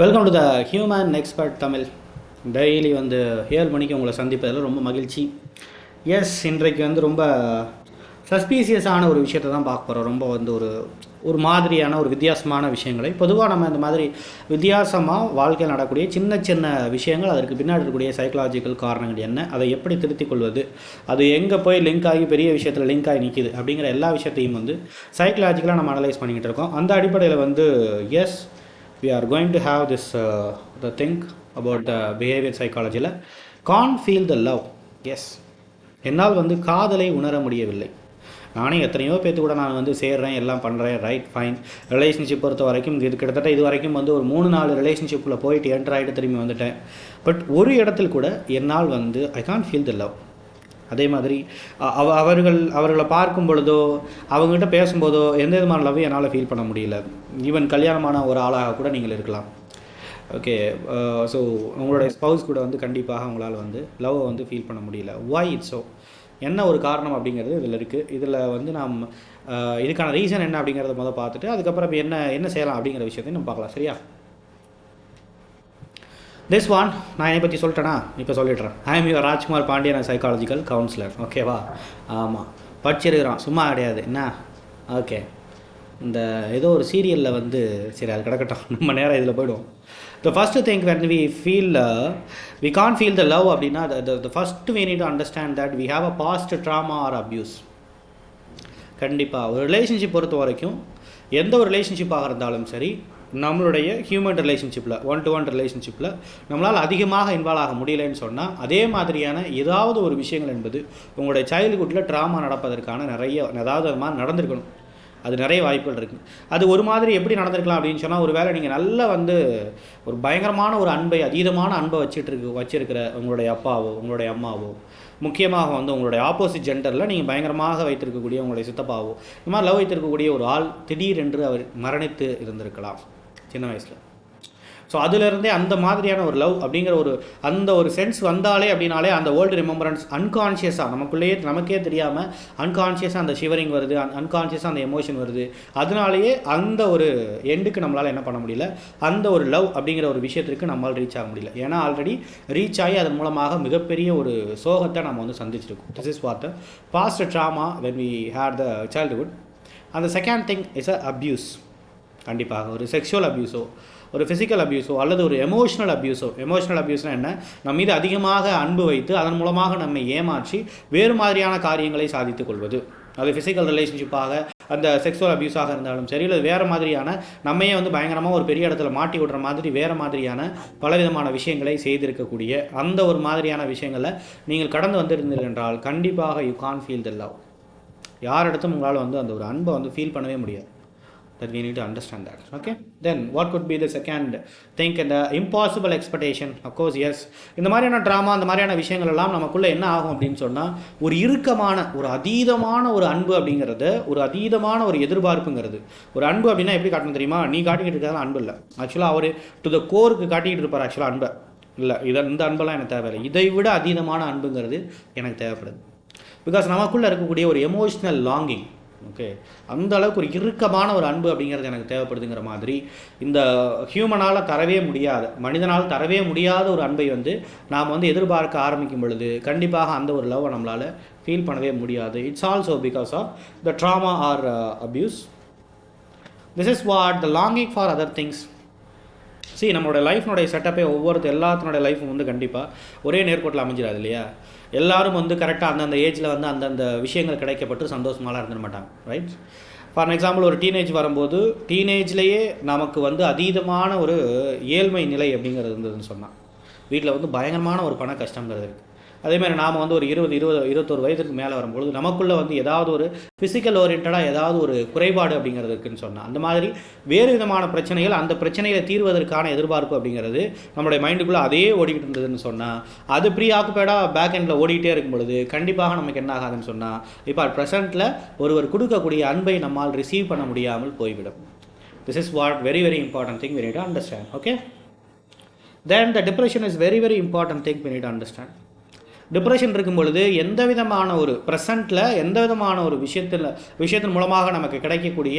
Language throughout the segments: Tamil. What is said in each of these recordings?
Welcome to the human expert Tamil daily வந்து ஏழு மணிக்கு உங்களை சந்திப்பதில் ரொம்ப மகிழ்ச்சி. எஸ் இன்றைக்கு வந்து ரொம்ப சஸ்பீசியஸான ஒரு விஷயத்தை தான் பார்க்க போகிறோம் ரொம்ப வந்து ஒரு ஒரு மாதிரியான ஒரு வித்தியாசமான விஷயங்களை. பொதுவாக நம்ம இந்த மாதிரி வித்தியாசமாக வாழ்க்கையில் நடக்கூடிய சின்ன சின்ன விஷயங்கள் அதற்கு பின்னாடி இருக்கக்கூடிய சைக்கலாஜிக்கல் காரணங்கள் என்ன அதை எப்படி திருத்திக் கொள்வது அது எங்கே போய் லிங்க் ஆகி பெரிய விஷயத்தில் லிங்க் ஆகி நிற்கிது அப்படிங்கிற எல்லா விஷயத்தையும் வந்து சைக்கலாஜிக்கலாக நம்ம அனலைஸ் பண்ணிக்கிட்டு இருக்கோம். அந்த அடிப்படையில் வந்து as we are going to have this uh, the think about the behavior psychology ல த லவ் எஸ் என்னால் வந்து காதலை உணர முடியவில்லை. நானே எத்தனையோ பேர்த்து கூட நான் வந்து சேர்றேன் எல்லாம் பண்ணுறேன் ரைட் ஃபைன் ரிலேஷன்ஷிப் பொறுத்த வரைக்கும் இது கிட்டத்தட்ட இது வரைக்கும் வந்து ஒரு மூணு நாலு ரிலேஷன்ஷிப்பில் போயிட்டு என்டர் ஆகிட்டு திரும்பி வந்துட்டேன். பட் ஒரு இடத்தில் கூட என்னால் வந்து I can feel the love அதே மாதிரி அவ அவர்கள் அவர்களை பார்க்கும் பொழுதோ அவங்ககிட்ட பேசும்போதோ எந்த விதமான லவ் என்னால் ஃபீல் பண்ண முடியல. ஈவன் கல்யாணமான ஒரு ஆளாக கூட நீங்கள் இருக்கலாம். ஓகே ஸோ உங்களுடைய ஸ்பவுஸ் கூட வந்து கண்டிப்பாக உங்களால் வந்து லவ்வை வந்து ஃபீல் பண்ண முடியல. வாய் இட்ஸ் ஸோ என்ன ஒரு காரணம் அப்படிங்கிறது இதில் இருக்குது இதில் வந்து நாம் இதுக்கான ரீசன் என்ன அப்படிங்கிறத முதல் பார்த்துட்டு அதுக்கப்புறம் என்ன என்ன செய்யலாம் அப்படிங்கிற விஷயத்தையும் நம்ம பார்க்கலாம். சரியா? திஸ் ஒன் நான் என்னை பற்றி சொல்லிட்டேனா? இப்போ சொல்லிடுறேன். I am your Rajkumar Pandian psychological counsellor ஓகேவா ஆமாம் படிச்சிருக்கிறான். சும்மா கிடையாது. என்ன? ஓகே இந்த ஏதோ ஒரு சீரியலில் வந்து சரி அது கிடக்கட்டும். நம்ம நேரம் இதில் போயிடுவோம். The first think when we feel we can feel the love அப்படின்னா the first we need to understand that we have a trauma or or abuse. கண்டிப்பாக ஒரு ரிலேஷன்ஷிப் பொறுத்த வரைக்கும் எந்த ஒரு ரிலேஷன்ஷிப்பாக இருந்தாலும் சரி நம்மளுடைய ஹியூமன் ரிலேஷன்ஷிப்பில் ஒன் டு ஒன் ரிலேஷன்ஷிப்பில் நம்மளால் அதிகமாக இன்வால்வ் ஆக முடியலைன்னு சொன்னால் அதே மாதிரியான ஏதாவது ஒரு விஷயங்கள் என்பது உங்களுடைய சைல்டுஹுட்டில் ட்ராமா நடப்பதற்கான நிறைய ஏதாவது அது மாதிரி நடந்திருக்கணும். அது நிறைய வாய்ப்புகள் இருக்குது அது ஒரு மாதிரி எப்படி நடந்திருக்கலாம் அப்படின்னு சொன்னால் ஒரு வேளை நீங்கள் நல்லா வந்து ஒரு பயங்கரமான ஒரு அன்பை அதீதமான அன்பை வச்சுட்டு இருக்கு வச்சிருக்கிற உங்களுடைய அப்பாவோ உங்களுடைய அம்மாவோ முக்கியமாக வந்து உங்களுடைய ஆப்போசிட் ஜெண்டரில் நீங்கள் பயங்கரமாக வைத்திருக்கக்கூடிய உங்களுடைய சித்தப்பாவோ இந்த மாதிரி லவ் வைத்திருக்கக்கூடிய ஒரு ஆள் திடீரென்று அவர் மரணித்து இருந்திருக்கலாம். சின்ன வயசில். ஸோ அதுலேருந்தே அந்த மாதிரியான ஒரு லவ் அப்படிங்கிற ஒரு அந்த ஒரு சென்ஸ் வந்தாலே அப்படின்னாலே அந்த ஓல்டு ரிமெம்பரன்ஸ் அன்கான்ஷியஸாக நமக்குள்ளேயே நமக்கே தெரியாமல் அன்கான்ஷியஸாக அந்த ஷிவரிங் வருது அன் அன்கான்ஷியஸாக அந்த எமோஷன் வருது. அதனாலேயே அந்த ஒரு எண்டுக்கு நம்மளால் என்ன பண்ண முடியல? அந்த ஒரு லவ் அப்படிங்கிற ஒரு விஷயத்திற்கு நம்மளால் ரீச் ஆக முடியல. ஏன்னா ஆல்ரெடி ரீச் ஆகி அதன் மூலமாக மிகப்பெரிய ஒரு சோகத்தை நம்ம வந்து சந்திச்சிருக்கோம். This is what past trauma when we had the childhood அந்த second thing is a abuse கண்டிப்பாக. ஒரு செக்ஷுவல் அப்யூஸோ ஒரு ஃபிசிக்கல் அப்யூஸோ அல்லது ஒரு எமோஷனல் அப்யூஸோ எமோஷனல் அப்யூஸ்னால் என்ன? நம்ம மீது அதிகமாக அன்பு வைத்து அதன் மூலமாக நம்மை ஏமாற்றி வேறு மாதிரியான காரியங்களை சாதித்துக் கொள்வது. அது ஃபிசிக்கல் ரிலேஷன்ஷிப்பாக அந்த செக்ஸுவல் அப்யூஸாக இருந்தாலும் சரி இல்லை வேறு மாதிரியான நம்மையே வந்து பயங்கரமாக ஒரு பெரிய இடத்துல மாட்டி விடுற மாதிரி வேறு மாதிரியான பலவிதமான விஷயங்களை செய்திருக்கக்கூடிய அந்த ஒரு மாதிரியான விஷயங்களை நீங்கள் கடந்து வந்திருந்தீர்கள் என்றால் கண்டிப்பாக you can feel the love யாரிடத்தும் உங்களால் வந்து அந்த ஒரு அன்பை வந்து ஃபீல் பண்ணவே முடியாது. That we need to understand that okay? Then what could be the second think and the impossible expectation of course yes. இந்த மாதிரியான ட்ராமா அந்த மாதிரியான விஷயங்கள் எல்லாம் நமக்குள்ள என்ன ஆகும் அப்படின்னு சொன்னால் ஒரு இறுக்கமான ஒரு அதீதமான ஒரு அன்பு அப்படிங்கிறது ஒரு அதீதமான ஒரு எதிர்பார்ப்புங்கிறது. ஒரு அன்பு அப்படின்னா எப்படி காட்டணும் தெரியுமா? நீ காட்டிக்கிட்டு இருக்கிறது அன்பு இல்லை. ஆக்சுவலாக அவர் டு த கோருக்கு காட்டிக்கிட்டு இருப்பார் ஆக்சுவலாக அன்பை. இல்லை இதை இந்த அன்பெல்லாம் எனக்கு தேவையில்லை. இதை விட அதீதமான அன்புங்கிறது எனக்கு தேவைப்படுது. பிகாஸ் நமக்குள்ளே இருக்கக்கூடிய ஒரு எமோஷ்னல் லாங்கிங் ஓகே? அந்த அளவுக்கு ஒரு இறுக்கமான ஒரு அன்பு அப்படிங்கிறது எனக்கு தேவைப்படுதுங்கிற மாதிரி இந்த ஹியூமனால் தரவே முடியாத. மனிதனால் தரவே முடியாத ஒரு அன்பை வந்து நாம் வந்து எதிர்பார்க்க ஆரம்பிக்கும் பொழுது கண்டிப்பாக அந்த ஒரு லவ்வை நம்மளால் ஃபீல் பண்ணவே முடியாது. It's also because of the trauma or abuse this is what the longing for other things C நம்மளோட லைஃப்னுடைய செட்டப்பே ஒவ்வொருத்தர் எல்லாத்தினுடைய லைஃப்பும் வந்து கண்டிப்பாக ஒரே நேர்கோட்டில் அமைஞ்சிடாது இல்லையா? எல்லாரும் வந்து கரெக்டாக அந்தந்த ஏஜில் வந்து அந்தந்த விஷயங்கள் கிடைக்கப்பட்டு சந்தோஷமாலாம் இருந்துட மாட்டாங்க ரைட் ஃபார் எக்ஸாம்பிள் ஒரு டீனேஜ் வரும்போது டீனேஜ்லேயே நமக்கு வந்து அதீதமான ஒரு ஏழ்மை நிலை அப்படிங்கிறது இருந்ததுன்னு சொன்னால் வீட்டில் வந்து பயங்கரமான ஒரு பண கஷ்டங்கிறது இருக்குது அதேமாதிரி நாம் வந்து ஒரு இருபது இருபது இருபத்தொரு வயதுக்கு மேலே வரும்பொழுது நமக்குள்ளே வந்து ஏதாவது ஒரு ஃபிசிக்கல் ஓரியன்டாக ஏதாவது ஒரு குறைபாடு அப்படிங்கிறது இருக்குன்னு சொன்னால் அந்த மாதிரி வேறு விதமான பிரச்சனைகள் அந்த பிரச்சனைகளை தீர்வதற்கான எதிர்பார்ப்பு அப்படிங்கிறது நம்மளுடைய மைண்டுக்குள்ளே அதே ஓடிக்கிட்டு இருந்ததுன்னு சொன்னால் அது ப்ரீ ஆக்குபேடாக பேக் எண்டில் ஓடிக்கிட்டே இருக்கும் பொழுது கண்டிப்பாக நமக்கு என்ன ஆகாதுன்னு சொன்னால் இப்போ அட் ப்ரெசென்ட்டில் ஒருவர் கொடுக்கக்கூடிய அன்பை நம்மால் ரிசீவ் பண்ண முடியாமல் போய்விடும். This is what very very important thing we need understand okay then the depression is very very important thing we need understand depression இருக்கும் பொழுது எந்த விதமான ஒரு ப்ரெசண்ட்டில் எந்த விதமான ஒரு விஷயத்தில் விஷயத்தின் மூலமாக நமக்கு கிடைக்கக்கூடிய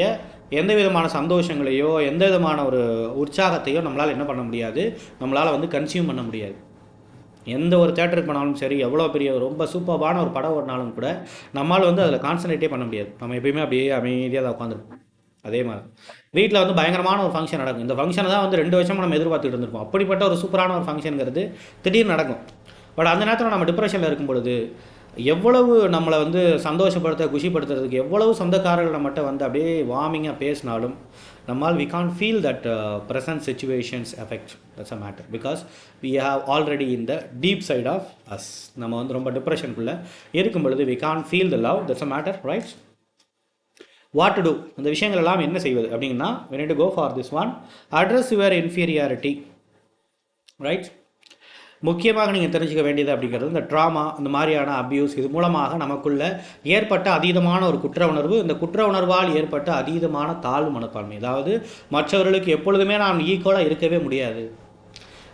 எந்த விதமான சந்தோஷங்களையோ எந்த விதமான ஒரு உற்சாகத்தையோ நம்மளால் என்ன பண்ண முடியாது? நம்மளால் வந்து கன்சியூம் பண்ண முடியாது. எந்த ஒரு தேட்டருக்கு போனாலும் சரி எவ்வளோ பெரிய ரொம்ப சூப்பர்பான ஒரு படம் ஓடினாலும் கூட நம்மளால் வந்து அதில் கான்சன்ட்ரேட்டே பண்ண முடியாது. நம்ம எப்பயுமே அப்படியே அமைதியாக தான் உட்காந்துருப்போம் அதே மாதிரி. வீட்டில் வந்து பயங்கரமான ஒரு ஃபங்க்ஷன் நடக்கும். இந்த ஃபங்க்ஷனை தான் வந்து ரெண்டு வருஷமாக நம்ம எதிர்பார்த்துட்டு இருந்திருப்போம். அப்படிப்பட்ட ஒரு சூப்பரான ஒரு ஃபங்க்ஷனுங்கிறது திடீர்னு நடக்கும். பட் அந்த நேரத்தில் நம்ம டிப்ரெஷனில் இருக்கும் பொழுது எவ்வளவு நம்மளை வந்து சந்தோஷப்படுத்த குஷிப்படுத்துறதுக்கு எவ்வளவு சொந்தக்காரர்கள் நம்மகிட்ட வந்து அப்படியே வார்மிங்காக பேசினாலும் நம்மால் we can feel that present situations effect that's a matter because we have already in the deep side of us நம்ம வந்து ரொம்ப டிப்ரெஷனுக்குள்ளே இருக்கும் பொழுது we can feel the love that's a matter right what to do இந்த விஷயங்கள் எல்லாம் என்ன செய்வது? அப்படின்னா we need to go for this one. Address your inferiority right முக்கியமாக நீங்கள் தெரிஞ்சுக்க வேண்டியது அப்படிங்கிறது இந்த ட்ராமா இந்த மாதிரியான அப்யூஸ் இது மூலமாக நமக்குள்ள ஏற்பட்ட அதீதமான ஒரு குற்ற உணர்வு. இந்த குற்ற உணர்வால் ஏற்பட்ட அதீதமான தாழ்வு மனப்பான்மை. அதாவது மற்றவர்களுக்கு எப்பொழுதுமே நான் ஈக்குவலாக இருக்கவே முடியாது.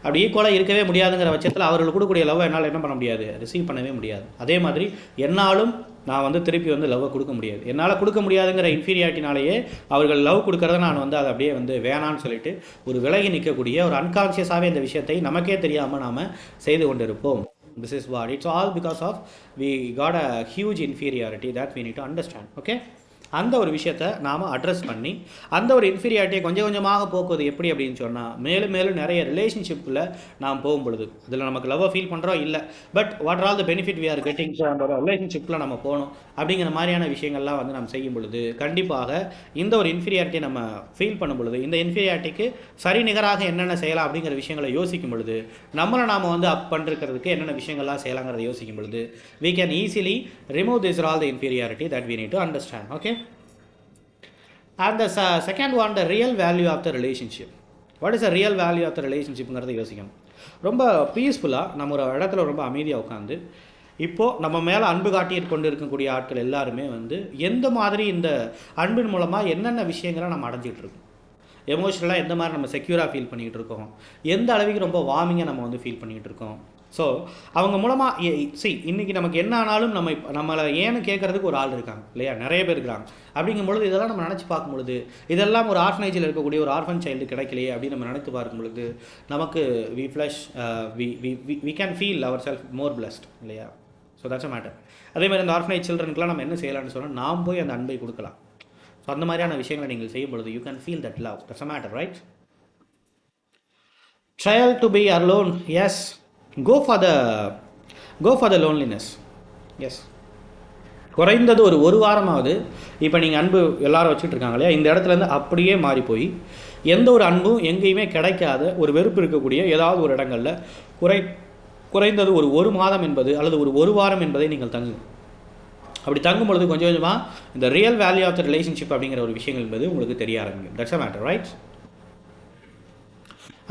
அப்படி ஈக்குவலாக இருக்கவே முடியாதுங்கிற பட்சத்தில் அவர்கள் கொடுக்கக்கூடிய லவ் என்னால் என்ன பண்ண முடியாது? ரிசீவ் பண்ணவே முடியாது. அதே மாதிரி என்னாலும் நான் வந்து திருப்பி வந்து லவ்வை கொடுக்க முடியாது. என்னால் கொடுக்க முடியாதுங்கிற இன்ஃபீரியாரிட்டினாலேயே அவர்கள் லவ் கொடுக்கறத நான் வந்து அதை அப்படியே வந்து வேணான்னு சொல்லிட்டு ஒரு விலகி நிற்கக்கூடிய ஒரு அன்கான்சியஸாகவே இந்த விஷயத்தை நமக்கே தெரியாமல் நாம் செய்து கொண்டிருப்போம். This is what it's all because of we got a huge inferiority that we need to understand okay அந்த ஒரு விஷயத்தை நாம் அட்ரஸ் பண்ணி அந்த ஒரு இன்ஃபீரியாரிட்டியை கொஞ்சம் கொஞ்சமாக போக்குவது எப்படி அப்படின்னு சொன்னால் மேலும் மேலும் நிறைய ரிலேஷன்ஷிப்பில் நாம் போகும் பொழுது. இதில் நமக்கு லவ்வை ஃபீல் பண்ணுறோம் இல்லை. But what all the benefit we are getting அந்த ரிலேஷன்ஷிப்பில் நம்ம போகணும்? அப்படிங்கிற மாதிரியான விஷயங்கள்லாம் வந்து நம்ம செய்யும் பொழுது கண்டிப்பாக இந்த ஒரு இன்ஃபீரியாரிட்டியை நம்ம ஃபீல் பண்ணும் பொழுது இந்த இன்ஃபீரியாரிட்டிக்கு சரி நிகராக என்னென்ன செய்யலாம் அப்படிங்கிற விஷயங்களை யோசிக்கும் பொழுது நம்மளை நாம் வந்து அப் பண்ணிருக்கிறதுக்கு என்னென்ன விஷயங்கள்லாம் செய்யலாங்கிறத யோசிக்கும் பொழுது we can easily remove this all the inferiority that we need to understand okay and the second one the real value of the relationship what is a real value of the ரிலேஷன்ஷிப்புங்கிறத யோசிக்கணும். ரொம்ப பீஸ்ஃபுல்லாக நம்ம ஒரு இடத்துல ரொம்ப அமைதியாக உட்காந்து இப்போது நம்ம மேலே அன்பு காட்டி கொண்டு இருக்கக்கூடிய ஆட்கள் எல்லாருமே வந்து எந்த மாதிரி இந்த அன்பின் மூலமாக என்னென்ன விஷயங்களை நம்ம அடைஞ்சிட்டு இருக்கோம்? எமோஷனலாக எந்த மாதிரி நம்ம செக்யூராக ஃபீல் பண்ணிக்கிட்டு இருக்கோம்? எந்த அளவுக்கு ரொம்ப வார்மிங்காக நம்ம வந்து ஃபீல் பண்ணிக்கிட்டு இருக்கோம்? ஸோ அவங்க மூலமாக சி இன்றைக்கி நமக்கு என்ன ஆனாலும் நம்ம நம்மளை ஏன்னு கேட்குறதுக்கு ஒரு ஆள் இருக்காங்க இல்லையா? நிறைய பேர் இருக்கிறாங்க. அப்படிங்கும் பொழுது இதெல்லாம் நம்ம நினச்சி பார்க்கும் பொழுது இதெல்லாம் ஒரு ஆர்ஃபனேஜில் இருக்கக்கூடிய ஒரு ஆர்ஃபன் சைல்டு கிடைக்கலையே அப்படின்னு நம்ம நினைத்து பார்க்கும் பொழுது நமக்கு we flush we we we can feel our self more blessed இல்லையா? ஸோ தட்ஸ் அ மேட்டர் அதே மாதிரி அந்த ஆர்ஃபனேஜ் சில்ட்ரனுக்குலாம் நம்ம என்ன செய்யலாம்னு சொன்னால் நாம் போய் அந்த அன்பை கொடுக்கலாம். ஸோ அந்த மாதிரியான விஷயங்களை நீங்கள் செய்யும் பொழுது you can feel that love that's a matter right trial to be alone yes go for the go for the loneliness yes குறைந்தது ஒரு ஒரு வாரமாவது இப்போ நீங்கள் அன்பு எல்லாரும் வச்சுட்டு இருக்காங்க இல்லையா? இந்த இடத்துலேருந்து அப்படியே மாறி போய் எந்த ஒரு அன்பும் எங்கேயுமே கிடைக்காத ஒரு வெறுப்பு இருக்கக்கூடிய ஏதாவது ஒரு இடங்களில் குறை குறைந்தது ஒரு ஒரு மாதம் என்பது அல்லது ஒரு ஒரு வாரம் என்பதை நீங்கள் தங்குங்க அப்படி தங்கும் பொழுது கொஞ்சம் கொஞ்சமாக இந்த real value of the relationship அப்படிங்கிற ஒரு விஷயங்கள் என்பது உங்களுக்கு தெரிய ஆரம்பிக்கும். தட்ஸ் அ மேட்டர் ரைட்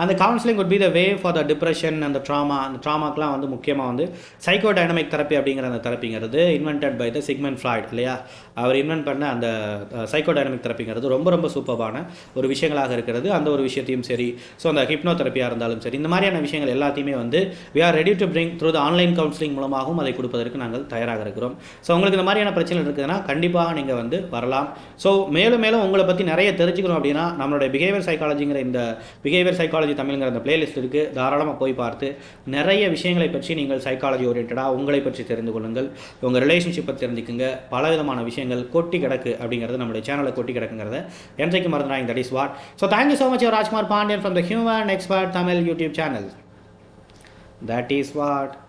அந்த counselling could be the way for the depression அந்த ட்ராமா அந்த ட்ராமாக்கெலாம் வந்து முக்கியமாக வந்து சைக்கோ டைனமிக் தெரப்பி அப்படிங்கிற அந்த தெரப்பிங்கிறது invented by the Sigmund Freud இல்லையா? அவர் இன்வென்ட் பண்ண அந்த சைக்கோ டைனமிக் தெரப்பிங்கிறது ரொம்ப ரொம்ப சூப்பரான ஒரு விஷயங்களாக இருக்கிறது. அந்த ஒரு விஷயத்தையும் சரி ஸோ அந்த ஹிப்னோ தெரப்பியாக இருந்தாலும் சரி இந்த மாதிரியான விஷயங்கள் எல்லாத்தையுமே வந்து we are ready to bring through the online counselling மூலமாகவும் அதை கொடுப்பதற்கு நாங்கள் தயாராக இருக்கிறோம். ஸோ உங்களுக்கு இந்த மாதிரியான பிரச்சனை இருக்குதுன்னா கண்டிப்பாக நீங்கள் வந்து வரலாம். ஸோ மேலும் மேலும் உங்களை பற்றி நிறைய தெரிஞ்சுக்கணும் அப்படின்னா நம்மளுடைய பிஹேவியர் சைக்காலஜிங்கிற இந்த பிஹேவியர் சைக்காலஜி தமிழ்ங்கிற அந்த பிளேலிஸ்ட் இருக்குது தாராளமாக போய் பார்த்து நிறைய விஷயங்களை பற்றி நீங்கள் சைக்காலஜி ஓரியன்டாக உங்களை பற்றி தெரிந்து கொள்ளுங்கள். உங்கள் ரிலேஷன்ஷிப்பை தெரிஞ்சுக்குங்க. பல விதமான விஷயங்கள் கொட்டி கிடக்கு அப்படிங்கிறது நம்மளுடைய சேனலில் கொட்டி கிடக்குங்கிறத என்றைக்கு மறந்துடாங்க that is what so thank you so much Rajkumar Pandian from the human expert Tamil YouTube channel that is what